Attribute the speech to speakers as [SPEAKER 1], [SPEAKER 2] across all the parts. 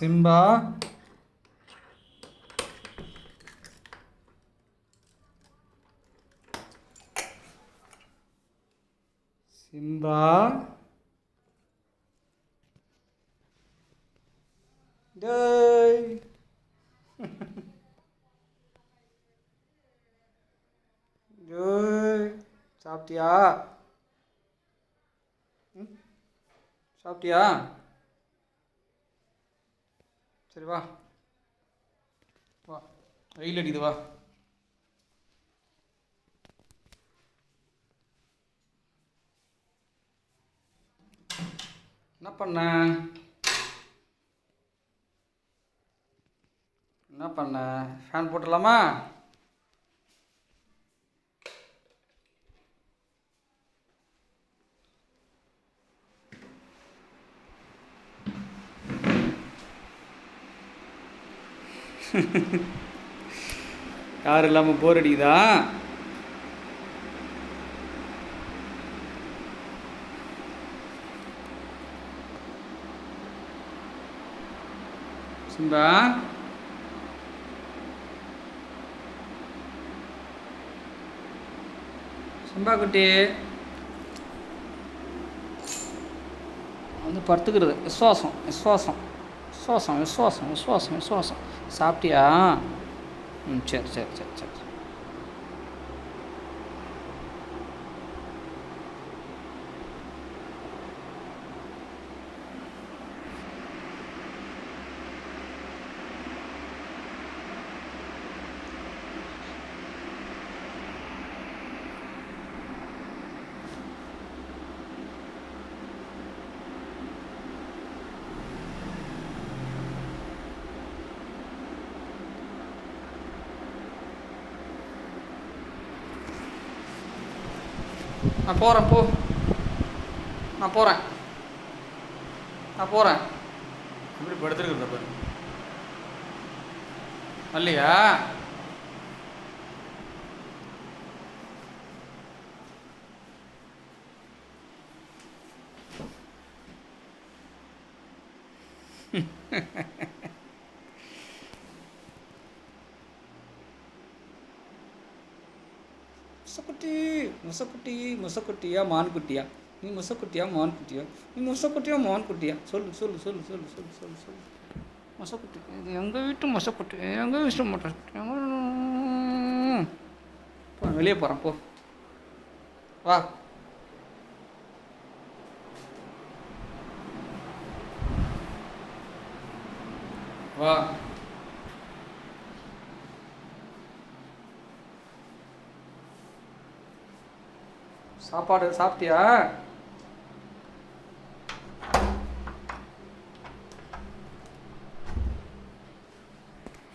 [SPEAKER 1] Simba Simba டேய் டேய் சாப்பிட்டியா ம் சாப்பிட்டியா சரி வா. வா. வெயில் அடிக்குது வா. என்ன பண்ண? என்ன பண்ண? ஃபேன் போட்டுடலாமா? யார் இல்லாமல் போர் அடிக்குதா? சிம்பா? சிம்பா குட்டி. வந்து படுத்துக்கிறது. விசுவாசம் விசுவாசம். விசுவாசம் விசுவாசம் விசுவாசம் விசுவாசம் சாப்பிட்டியா? ம் சரி சரி சரி சரி. நான் போகிறேன் போ. நான் போகிறேன் நான் போகிறேன் எப்படி படுத்துருக்குறத பாரு. வரலையா முசக்குட்டி முசக்குட்டி முசக்குட்டியா மான்குட்டியா? நீ முசக்குட்டியா மான்குட்டியா? நீ முசக்குட்டியா மான்குட்டியா? சொல்லு சொல்லு சொல்லு சொல்லு சொல்லு சொல்லு சொல்லு. முசக்குட்டி. இது எங்கள் வீட்டு முசக்குட்டி? எங்கள் வீட்டு போ வெளியே போகிறேன் போ. வா. வா. சாப்பாடு சாப்பிட்டியா?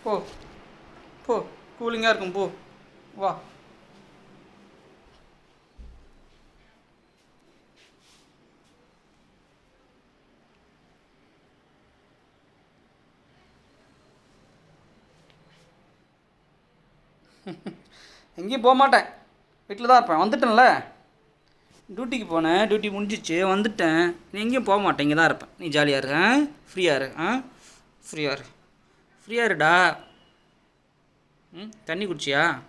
[SPEAKER 1] போ போ கூலிங்காக இருக்கும் போ. வா. எங்கேயும் போக மாட்டேன் வீட்டில் தான் இருப்பேன். வந்துட்டேன்ல. டியூட்டிக்கு போனேன். டியூட்டி முடிஞ்சிச்சு. வந்துட்டேன். நீ எங்கேயும் போக மாட்டேன். இங்கே தான் இருப்பேன். நீ ஜாலியாக இரு ஆ? ஃப்ரீயாக இரு ஆ? ஃப்ரீயாக இரு. ஃப்ரீயாக இருடா. ம் தண்ணி குடிச்சியா?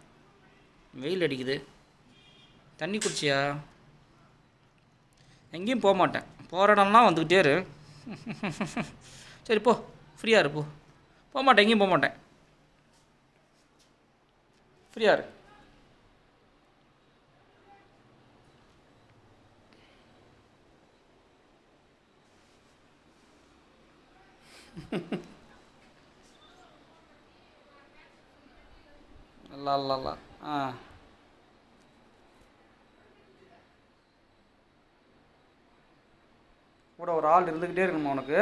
[SPEAKER 1] வெயில் அடிக்குது. தண்ணி குடிச்சியா? எங்கேயும் போக மாட்டேன். போகிற இடம்லாம் வந்துக்கிட்டே இரு. சரி போ. ஃப்ரீயாக இரு போ. போக மாட்டேன். எங்கேயும் போக மாட்டேன். ஃப்ரீயாக இரு. நல்லா ஆ ah. கூட ஒரு ஆள் இருந்துக்கிட்டே இருக்கணுமா உனக்கு?